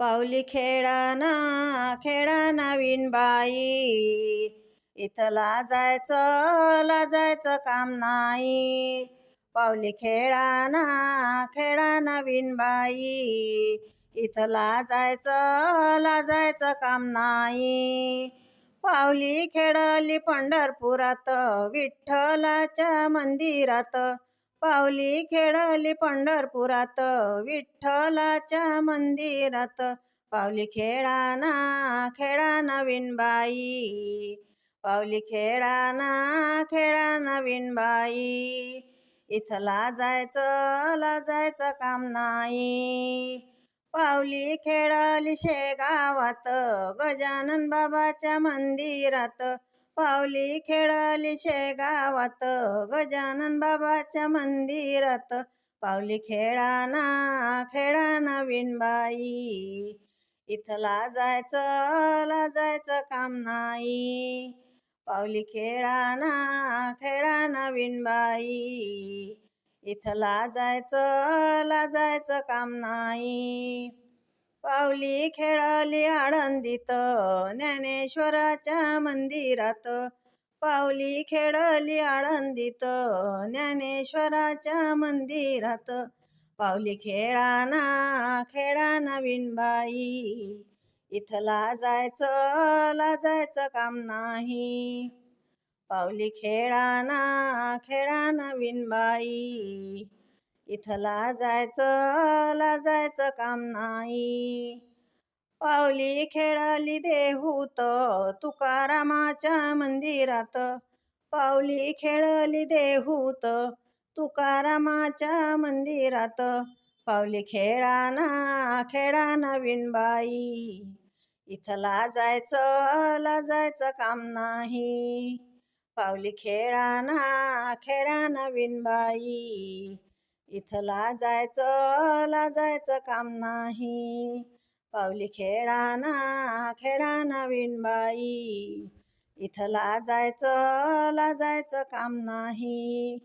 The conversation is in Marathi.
पावली खेळाना खेळा नवीन बाई. इथं लाजायचं लाजायचं काम नाही. पावली खेळाना खेळा नवीन बाई. इथं लाजायचं लाजायचं काम नाही. पावली खेळली पंढरपुरात विठ्ठलाच्या मंदिरात. पावली खेळली पंढरपुरात विठ्ठलाच्या मंदिरात. पावली खेळाना खेळा नवीन बाई. पावली खेळाना खेळा नवीन बाई. इथं लाजायचं लाजायचं काम नाही. पावली खेळाली शेगावात गजानन बाबाच्या मंदिरात. पावली खेळाली शेगावात गजानन बाबाच्या मंदिरात. पावली खेळाना खेळा नवीन बाई. जायचं जायचं लाजायचं काम नाही. पावली खेळाना खेळा नवीन बाई. जायचं जायचं लाजायचं काम नाही. पावली खेळाली आळंदीत ज्ञानेश्वराच्या मंदिरात. पावली खेळली आळंदीत ज्ञानेश्वराच्या मंदिरात. पावली खेळाना खेळा नवीन बाई. जायचं लाजायचं लाजायचं काम नाही. पावली खेळाना खेळा नवीन बाई. इथं लाजायचं लाजायचं काम नाही. पावली खेळाली देहूत तुकारामाच्या मंदिरात. पावली खेळली देहूत तुकारामाच्या मंदिरात. पावली खेळाना खेळाना विणबाई इथला इथं लाजायचं लाजायचं काम नाही. पावली खेळाना खेळाना विणबाई इथला जायचं ला जायचं काम नाही. पावली खेळाना खेळाना विणबाई. इथला जायचं ला जायचं काम नाही.